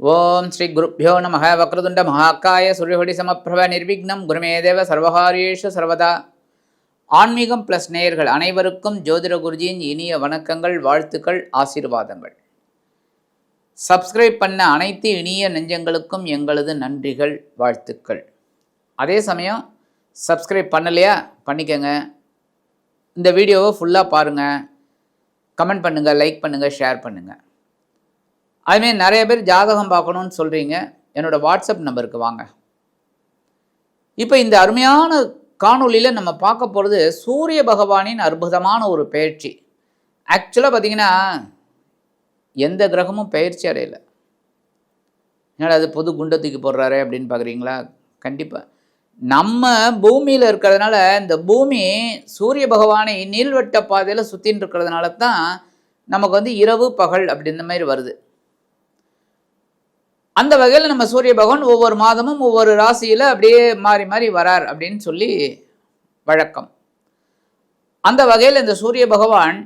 ஓம் ஸ்ரீ குருப்பியோ நம வக்ரதுண்ட மகாக்காய சூரியகொடி சமப்பிரப நிர்விக்னம். குருமேதேவ சர்வகாரியேஷு சர்வதா. ஆன்மீகம் ப்ளஸ் நேயர்கள் அனைவருக்கும் ஜோதிட குருஜியின் இனிய வணக்கங்கள் வாழ்த்துக்கள் ஆசீர்வாதங்கள். சப்ஸ்கிரைப் பண்ண அனைத்து இனிய நெஞ்சங்களுக்கும் எங்களது நன்றிகள் வாழ்த்துக்கள். அதே சமயம் சப்ஸ்கிரைப் பண்ணலையா? பண்ணிக்கங்க. இந்த வீடியோவை ஃபுல்லாக பாருங்கள் கமெண்ட் பண்ணுங்கள் லைக் பண்ணுங்கள் ஷேர் பண்ணுங்கள் அதுமாரி நிறைய பேர் ஜாதகம் பார்க்கணுன்னு சொல்கிறீங்க என்னோடய வாட்ஸ்அப் நம்பருக்கு வாங்க. இப்போ இந்த அருமையான காணொளியில் நம்ம பார்க்க போகிறது சூரிய பகவானின் அற்புதமான ஒரு பயிற்சி. ஆக்சுவலாக பார்த்தீங்கன்னா எந்த கிரகமும் பயிற்சி அடையலை. என்னடா அது பொது குண்டத்துக்கு தூக்கி போடுறாரு அப்படின்னு பார்க்குறீங்களா? கண்டிப்பாக நம்ம பூமியில் இருக்கிறதுனால இந்த பூமி சூரிய பகவானை நீள்வட்ட பாதையில் சுற்றின்னு இருக்கிறதுனால தான் நமக்கு வந்து இரவு பகல் அப்படின்ற மாதிரி வருது. அந்த வகையில் நம்ம சூரிய பகவான் ஒவ்வொரு மாதமும் ஒவ்வொரு ராசியில் அப்படியே மாறி மாறி வரார் அப்படின்னு சொல்லி வழக்கம். அந்த வகையில் இந்த சூரிய பகவான்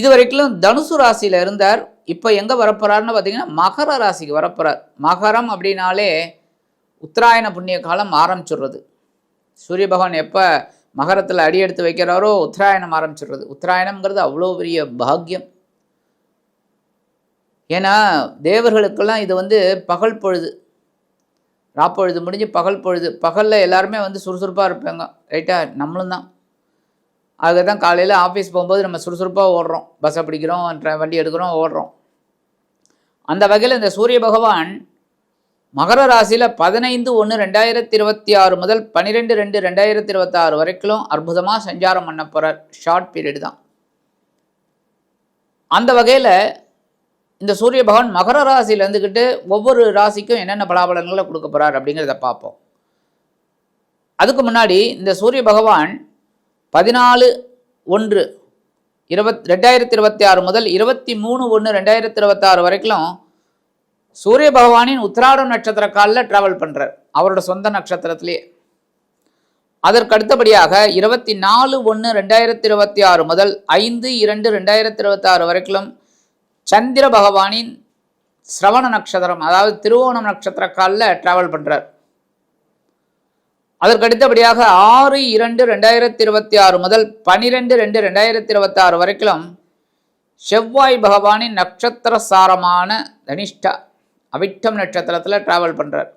இதுவரைக்கும் தனுசு ராசியில் இருந்தார். இப்போ எங்கே வரப்போறாருன்னு பார்த்தீங்கன்னா மகர ராசிக்கு வரப்போகிறார் மகரம் அப்படின்னாலே உத்தராயண புண்ணிய காலம் ஆரம்பிச்சிடுறது. சூரிய பகவான் எப்போ மகரத்தில் அடி எடுத்து வைக்கிறாரோ உத்தராயணம் ஆரம்பிச்சிடுறது. உத்தராயணம்ங்கிறது அவ்வளோ பெரிய பாக்கியம். ஏன்னா தேவர்களுக்கெல்லாம் இது வந்து பகல் பொழுது. ராப்பொழுது முடிஞ்சு பகல் பொழுது. பகலில் எல்லாருமே வந்து சுறுசுறுப்பாக இருப்பாங்க. ரைட்டாக நம்மளும் தான். அதுக்கு தான் காலையில் ஆஃபீஸ் போகும்போது நம்ம சுறுசுறுப்பாக ஓடுறோம். பஸ்ஸை பிடிக்கிறோம் வண்டி எடுக்கிறோம் ஓடுறோம். அந்த வகையில் இந்த சூரிய பகவான் மகர ராசியில் பதினைந்து ஒன்று ரெண்டாயிரத்தி இருபத்தி ஆறு முதல் பன்னிரெண்டு ரெண்டு ரெண்டாயிரத்தி இருபத்தாறு வரைக்கும் அற்புதமாக சஞ்சாரம் பண்ண போகிறார் ஷார்ட் பீரியட் தான். அந்த வகையில் இந்த சூரிய பகவான் மகர ராசியில் இருந்துக்கிட்டு ஒவ்வொரு ராசிக்கும் என்னென்ன பலாபலன்களை கொடுக்க போகிறார் அப்படிங்கிறத பார்ப்போம். அதுக்கு முன்னாடி இந்த சூரிய பகவான் பதினாலு ஒன்று இருபத் ரெண்டாயிரத்தி இருபத்தி ஆறு முதல் இருபத்தி மூணு ஒன்று ரெண்டாயிரத்தி இருபத்தாறு வரைக்கும் சூரிய பகவானின் உத்திராடம் நட்சத்திர காலில் ட்ராவல் பண்ணுறார் அவரோட சொந்த நட்சத்திரத்திலேயே அதற்கு அடுத்தபடியாக இருபத்தி நாலு ஒன்று ரெண்டாயிரத்தி இருபத்தி ஆறு முதல் ஐந்து இரண்டு ரெண்டாயிரத்தி இருபத்தி ஆறு வரைக்கும் சந்திர பகவானின் சிரவண நட்சத்திரம் அதாவது திருவோணம் நட்சத்திர காலில் ட்ராவல் பண்ணுறார் அதற்கு அடுத்தபடியாக ஆறு இரண்டு ரெண்டாயிரத்தி இருபத்தி ஆறு முதல் பனிரெண்டு ரெண்டு ரெண்டாயிரத்தி இருபத்தி ஆறு வரைக்கும் செவ்வாய் பகவானின் நட்சத்திர சாரமான தனிஷ்டா அவிட்டம் நட்சத்திரத்தில் ட்ராவல் பண்ணுறார்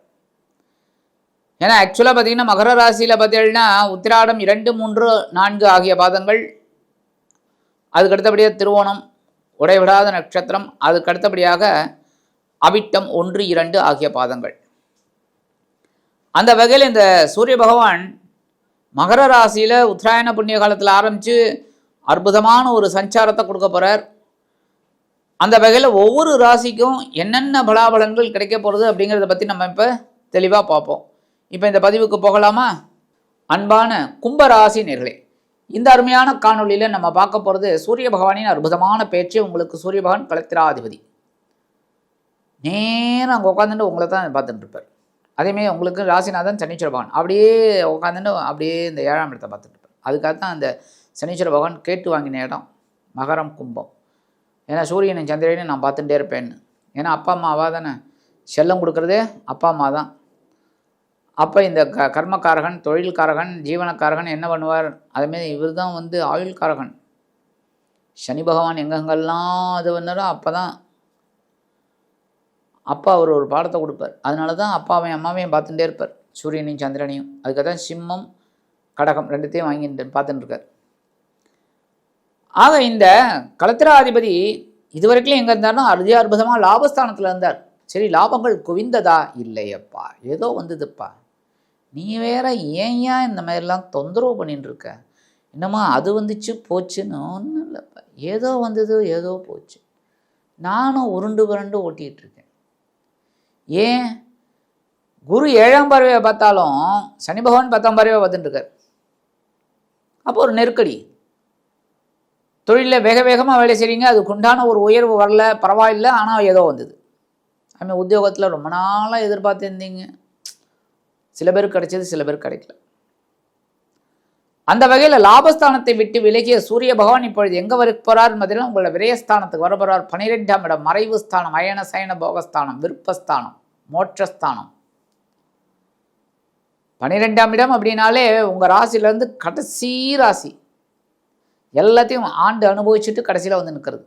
ஏன்னா ஆக்சுவலாக பார்த்தீங்கன்னா மகர ராசியில் பார்த்தீங்கன்னா உத்திராடம் இரண்டு மூன்று நான்கு ஆகிய பாதங்கள். அதுக்கு அடுத்தபடியாக திருவோணம் உடைவிடாத நட்சத்திரம் அதுக்கு அடுத்தபடியாக அவிட்டம் ஒன்று இரண்டு ஆகிய பாதங்கள். அந்த வகையில் இந்த சூரிய பகவான் மகர ராசியில் உத்தராயண புண்ணிய காலத்தில் ஆரம்பித்து அற்புதமான ஒரு சஞ்சாரத்தை கொடுக்க போகிறார் அந்த வகையில் ஒவ்வொரு ராசிக்கும் என்னென்ன பலாபலன்கள் கிடைக்க போகிறது அப்படிங்கிறத பற்றி நம்ம இப்போ தெளிவாக பார்ப்போம். இப்போ இந்த பதிவுக்கு போகலாமா? அன்பான கும்பராசி நேர்களே இந்த அருமையான காணொலியில் நம்ம பார்க்க போகிறது சூரிய பகவானின் அற்புதமான பேச்சு உங்களுக்கு சூரிய பகவான் கலத்திராதிபதி. நேரம் அங்கே உட்காந்துட்டு உங்களை தான் பார்த்துட்டு இருப்பார். அதேமாரி உங்களுக்கு ராசிநாதன் சனீஸ்வர பகவான். அப்படியே உட்காந்துட்டு அப்படியே இந்த ஏழாம் இடத்தை பார்த்துட்டு இருப்பார். அதுக்காக தான் அந்த சனீஸ்வர பகவான் கேட்டு வாங்கின இடம் மகரம் கும்பம். ஏன்னா சூரியனை சந்திரனையும் நான் பார்த்துட்டே இருப்பேன்னு. ஏன்னா அப்பா அம்மாவா தானே செல்லம் கொடுக்குறதே அப்பா அம்மா தான் அப்போ இந்த க கர்மக்காரகன் தொழில்காரகன் ஜீவனக்காரகன் என்ன பண்ணுவார்? அதுமாரி இவர் தான் வந்து ஆயுள்காரகன். சனி பகவான் எங்கெங்கெல்லாம் அது வந்தாலும் அப்போ தான் அப்பா அவர் ஒரு பாடத்தை கொடுப்பார். அதனால தான் அப்பாவையும் அம்மாவையும் பார்த்துட்டே இருப்பார். சூரியனையும் சந்திரனையும். அதுக்காக தான் சிம்மம் கடகம் ரெண்டுத்தையும் வாங்கிட்டு பார்த்துட்டு இருக்கார் ஆக இந்த கலத்திராதிபதி இதுவரைக்கும் எங்கே இருந்தாலும் அறுதி அற்புதமாக லாபஸ்தானத்தில் இருந்தார். சரி லாபங்கள் குவிந்ததா? இல்லையப்பா. ஏதோ வந்ததுப்பா. நீ வேற ஏன் ஏன் இந்த மாதிரிலாம் தொந்தரவு பண்ணிட்டு இருக்க என்னம்மா அது வந்துச்சு போச்சுன்னு ஒன்றும் இல்லைப்பா. ஏதோ வந்தது ஏதோ போச்சு. நானும் உருண்டு புரண்டு ஓட்டிகிட்ருக்கேன். ஏன்? குரு ஏழாம் பறவையை பார்த்தாலும் சனி பகவான் பத்தாம் பறவையை பார்த்துட்டுருக்கார். அப்போ ஒரு நெருக்கடி. தொழிலில் வேக வேகமாக வேலை செய்கிறீங்க அதுக்கு உண்டான ஒரு உயர்வு வரல பரவாயில்ல ஆனால் ஏதோ வந்தது. அதுமாதிரி உத்தியோகத்தில் ரொம்ப நாளாக எதிர்பார்த்துருந்தீங்க. சில பேருக்கு கிடைச்சது சில பேருக்கு கிடைக்கல. அந்த வகையில் லாபஸ்தானத்தை விட்டு விலகிய சூரிய பகவான் இப்பொழுது எங்கே வர போகிறார் என்பதிலும் உங்களோட விரயஸ்தானத்துக்கு வர போகிறார் பனிரெண்டாம் இடம் மறைவு ஸ்தானம் அயன சயன போகஸ்தானம் விருப்பஸ்தானம் மோட்சஸ்தானம். பனிரெண்டாம் இடம் அப்படின்னாலே உங்கள் ராசியிலேருந்து கடைசி ராசி. எல்லாத்தையும் ஆண்டு அனுபவிச்சுட்டு கடைசியில் வந்து நிற்கிறது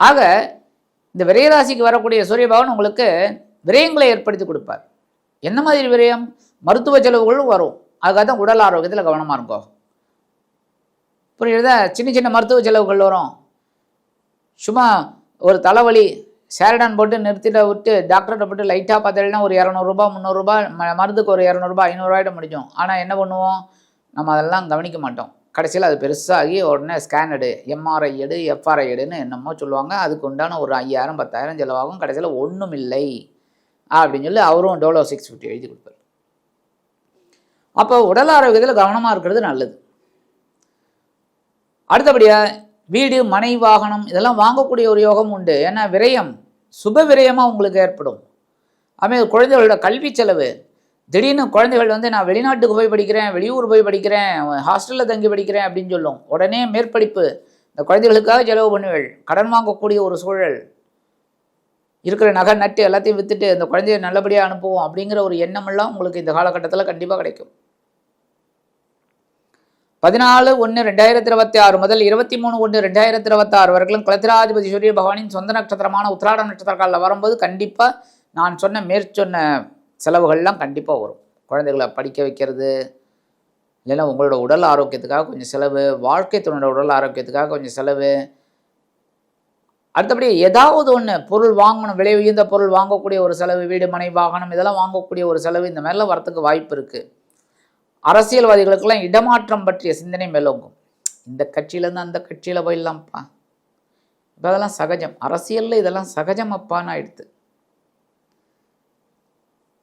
ஆக இந்த விரயராசிக்கு வரக்கூடிய சூரிய பகவான் உங்களுக்கு விரயங்களை ஏற்படுத்தி கொடுப்பார். என்ன மாதிரி விரயம்? மருத்துவ செலவுகளும் வரும். அதுக்காக தான் உடல் ஆரோக்கியத்தில் கவனமாக இருக்கும். புரியுதா சின்ன சின்ன மருத்துவ செலவுகள் வரும். சும்மா ஒரு தலைவலி சேரடான் போட்டு நிறுத்திட விட்டு டாக்டர்கிட்ட போட்டு லைட்டாக பார்த்தீங்கன்னா ஒரு இரநூறுபா முந்நூறுரூபா ம மருந்துக்கு ஒரு இரநூறுபா ஐநூறுரூவாயிட்ட முடிஞ்சோம் ஆனால் என்ன பண்ணுவோம்? நம்ம அதெல்லாம் கவனிக்க மாட்டோம். கடைசியில் அது பெருசாகி உடனே ஸ்கேன் எடு எம்ஆர்ஐ எடு எஃப்ஆர்ஐ எடுன்னு என்னமோ சொல்லுவாங்க. அதுக்கு உண்டான ஒரு ஐயாயிரம் பத்தாயிரம் செலவாகும். கடைசியில் ஒன்றும் இல்லை அப்படின்னு சொல்லி அவரும் டோலோ சிக்ஸ் ஃபிஃப்டி எழுதி கொடுப்பார். அப்போ உடல் ஆரோக்கியத்தில் கவனமாக இருக்கிறது நல்லது. அடுத்தபடியாக வீடு மனை வாகனம் இதெல்லாம் வாங்கக்கூடிய ஒரு யோகம் உண்டு. ஏன்னா விரயம் சுப விரயமாக உங்களுக்கு ஏற்படும். அமே குழந்தைகளோட கல்வி செலவு. திடீர்னு குழந்தைகள் வந்து நான் வெளிநாட்டுக்கு போய் படிக்கிறேன் வெளியூர் போய் படிக்கிறேன் ஹாஸ்டலில் தங்கி படிக்கிறேன் அப்படின்னு சொல்லும். உடனே மேற்படிப்பு. இந்த குழந்தைகளுக்காக செலவு பண்ணுவேள் கடன் வாங்கக்கூடிய ஒரு சூழல். இருக்கிற நகை நட்டு எல்லாத்தையும் விற்றுட்டு இந்த குழந்தைய நல்லபடியாக அனுப்புவோம் அப்படிங்கிற ஒரு எண்ணமெல்லாம் உங்களுக்கு இந்த காலகட்டத்தில் கண்டிப்பாக கிடைக்கும். பதினாலு ஒன்று ரெண்டாயிரத்தி இருபத்தி ஆறு முதல் இருபத்தி மூணு ஒன்று ரெண்டாயிரத்தி இருபத்தி ஆறு வரைக்கும் குலத்திராதிபதி சூரிய பகவானின் சொந்த நட்சத்திரமான உத்திராட நட்சத்திர காலில் வரும்போது கண்டிப்பாக நான் சொன்ன மேற்சொன்ன செலவுகள்லாம் கண்டிப்பாக வரும். குழந்தைகளை படிக்க வைக்கிறது இல்லைன்னா உங்களோட உடல் ஆரோக்கியத்துக்காக கொஞ்சம் செலவு வாழ்க்கை துணோட உடல் ஆரோக்கியத்துக்காக கொஞ்சம் செலவு அடுத்தபடி ஏதாவது ஒன்று பொருள் வாங்கணும் விலை உயர்ந்த பொருள் வாங்கக்கூடிய ஒரு செலவு வீடு மனை வாகனம் இதெல்லாம் வாங்கக்கூடிய ஒரு செலவு இந்த மாதிரிலாம் வரத்துக்கு வாய்ப்பு இருக்குது அரசியல்வாதிகளுக்கெல்லாம் இடமாற்றம் பற்றிய சிந்தனை மேலோங்கும். இந்த கட்சியிலேருந்து அந்த கட்சியில் போயிடலாம்ப்பா. இப்போ அதெல்லாம் சகஜம். அரசியலில் இதெல்லாம் சகஜம் அப்பான்னு ஆயிடுது.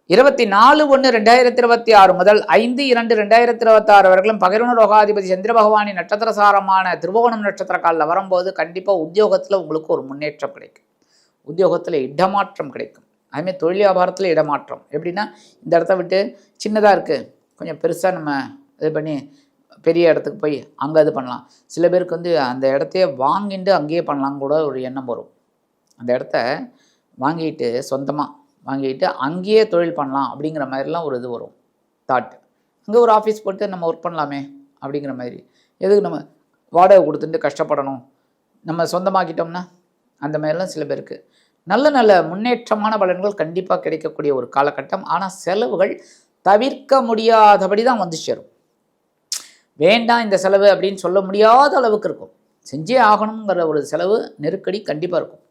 இருபத்தி நாலு ஒன்று ரெண்டாயிரத்தி இருபத்தி ஆறு முதல் ஐந்து இரண்டு ரெண்டாயிரத்தி இருபத்தி ஆறு வரைக்கும் பகிர்வன ரோகாதிபதி சந்திர பகவானின் நட்சத்திர சாரமான திருவோணம் நட்சத்திர காலில் வரும்போது கண்டிப்பாக உத்தியோகத்தில் உங்களுக்கு ஒரு முன்னேற்றம் கிடைக்கும். உத்தியோகத்தில் இடமாற்றம் கிடைக்கும். அதுமாதிரி தொழில் வியாபாரத்தில் இடமாற்றம். எப்படின்னா இந்த இடத்த விட்டு சின்னதாக இருக்குது கொஞ்சம் பெருசாக நம்ம இது பண்ணி பெரிய இடத்துக்கு போய் அங்கே இது பண்ணலாம். சில பேருக்கு வந்து அந்த இடத்தையே வாங்கிட்டு அங்கேயே பண்ணலாம் கூட ஒரு எண்ணம் வரும். அந்த இடத்த வாங்கிட்டு சொந்தமாக வாங்கிட்டு அங்கேயே தொழில் பண்ணலாம் அப்படிங்கிற மாதிரிலாம் ஒரு இது வரும். தாட் அங்கே ஒரு ஆஃபீஸ் போட்டு நம்ம ஒர்க் பண்ணலாமே அப்படிங்கிற மாதிரி. எதுக்கு நம்ம வாடகை கொடுத்துட்டு கஷ்டப்படணும்? நம்ம சொந்தமாக்கிட்டோம்னா அந்த மாதிரிலாம் சில பேருக்கு. நல்ல நல்ல முன்னேற்றமான பலன்கள் கண்டிப்பாக கிடைக்கக்கூடிய ஒரு காலகட்டம். ஆனால் செலவுகள் தவிர்க்க முடியாதபடி தான் வந்து சேரும். வேண்டாம் இந்த செலவு அப்படின்னு சொல்ல முடியாத அளவுக்கு இருக்கும். செஞ்சே ஆகணுங்கிற ஒரு செலவு நெருக்கடி கண்டிப்பாக இருக்கும்.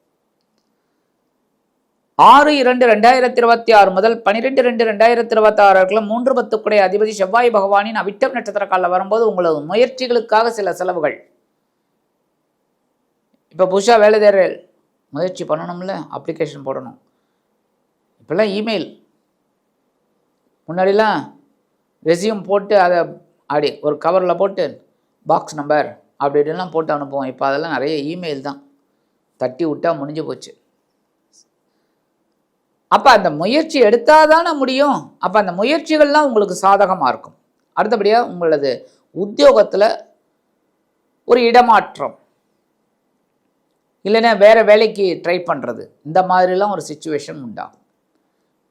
ஆறு இரண்டு ரெண்டாயிரத்தி இருபத்தி ஆறு முதல் பன்னிரெண்டு ரெண்டு ரெண்டாயிரத்தி இருபத்தி ஆறு வரைக்கும் மூன்று பத்துக்குடைய அதிபதி செவ்வாய் பகவானின் அவிட்டம் நட்சத்திர காலில் வரும்போது உங்களது முயற்சிகளுக்காக சில செலவுகள். இப்போ புதுசாக வேலை தேர முயற்சி பண்ணணும்ல? அப்ளிகேஷன் போடணும். இப்போல்லாம் இமெயில் முன்னாடிலாம் ரெசியூம் போட்டு அதை அப்படி ஒரு கவரில் போட்டு பாக்ஸ் நம்பர் அப்படி இப்படிலாம் போட்டு அனுப்புவோம். இப்போ அதெல்லாம் நிறைய இமெயில் தான். தட்டி விட்டால் முடிஞ்சு போச்சு. அப்போ அந்த முயற்சி எடுத்தால் தானே முடியும். அப்போ அந்த முயற்சிகள்லாம் உங்களுக்கு சாதகமாக இருக்கும். அடுத்தபடியாக உங்களது உத்தியோகத்தில் ஒரு இடமாற்றம். இல்லைன்னா வேறு வேலைக்கு ட்ரை பண்ணுறது இந்த மாதிரிலாம் ஒரு சுச்சுவேஷன் உண்டாகும்.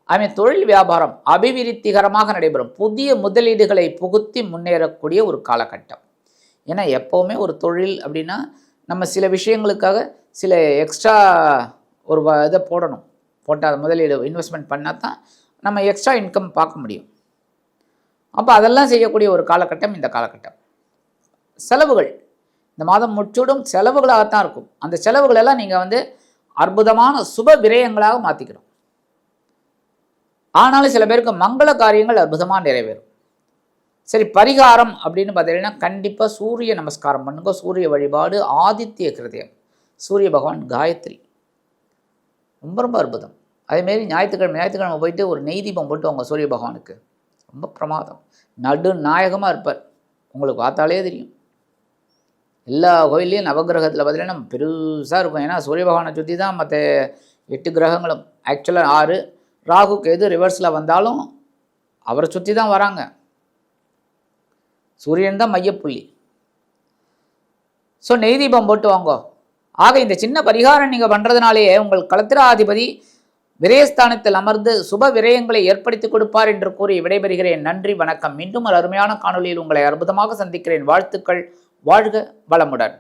அதுமாதிரி தொழில் வியாபாரம் அபிவிருத்திகரமாக நடைபெறும். புதிய முதலீடுகளை புகுத்தி முன்னேறக்கூடிய ஒரு காலகட்டம். ஏன்னா எப்போவுமே ஒரு தொழில் அப்படின்னா நம்ம சில விஷயங்களுக்காக சில எக்ஸ்ட்ரா ஒரு வ- இதை போடணும். போட்டால் முதலீடு இன்வெஸ்ட்மெண்ட் பண்ணால் தான் நம்ம எக்ஸ்ட்ரா இன்கம் பார்க்க முடியும். அப்போ அதெல்லாம் செய்யக்கூடிய ஒரு காலகட்டம் இந்த காலகட்டம். செலவுகள். இந்த மாதம் முற்றிடும் செலவுகளாகத்தான் இருக்கும். அந்த செலவுகளெல்லாம் நீங்கள் வந்து அற்புதமான சுப விரயங்களாக மாற்றிக்கணும் ஆனாலும் சில பேருக்கு மங்கள காரியங்கள் அற்புதமாக நிறைவேறும். சரி பரிகாரம் அப்படின்னு பார்த்தீங்கன்னா கண்டிப்பாக சூரிய நமஸ்காரம் பண்ணுங்க. சூரிய வழிபாடு ஆதித்ய கிருதயம். சூரிய பகவான் காயத்ரி. ரொம்ப ரொம்ப அற்புதம். அதேமாரி ஞாயிற்றுக்கிழமை ஞாயிற்றுக்கிழமை போயிட்டு ஒரு நெய் தீபம் போட்டு அவங்க சூரிய பகவானுக்கு. ரொம்ப பிரமாதம். நடு நாயகமாக இருப்பார். உங்களுக்கு பார்த்தாலே தெரியும். எல்லா கோயில்லையும் நவகிரகத்தில் பார்த்தீங்கன்னா பெருசாக இருக்கும் ஏன்னா சூரிய பகவானை சுற்றி தான் மற்ற எட்டு கிரகங்களும். ஆக்சுவலாக ஆறு ராகுக்கு எது ரிவர்ஸில் வந்தாலும் அவரை சுற்றி தான் வராங்க. சூரியன் தான் மையப்புள்ளி. ஸோ நெய் தீபம் போட்டு வாங்கோ. ஆக இந்த சின்ன பரிகாரம் நீங்கள் பண்ணுறதுனாலேயே உங்கள் கலத்திராதிபதி விரயஸ்தானத்தில் அமர்ந்து சுப விரயங்களை ஏற்படுத்தி கொடுப்பார் என்று கூறி விடைபெறுகிறேன். நன்றி வணக்கம். மீண்டும் ஒரு அருமையான காணொளியில் உங்களை அற்புதமாக சந்திக்கிறேன். வாழ்த்துக்கள். வாழ்க வளமுடன்.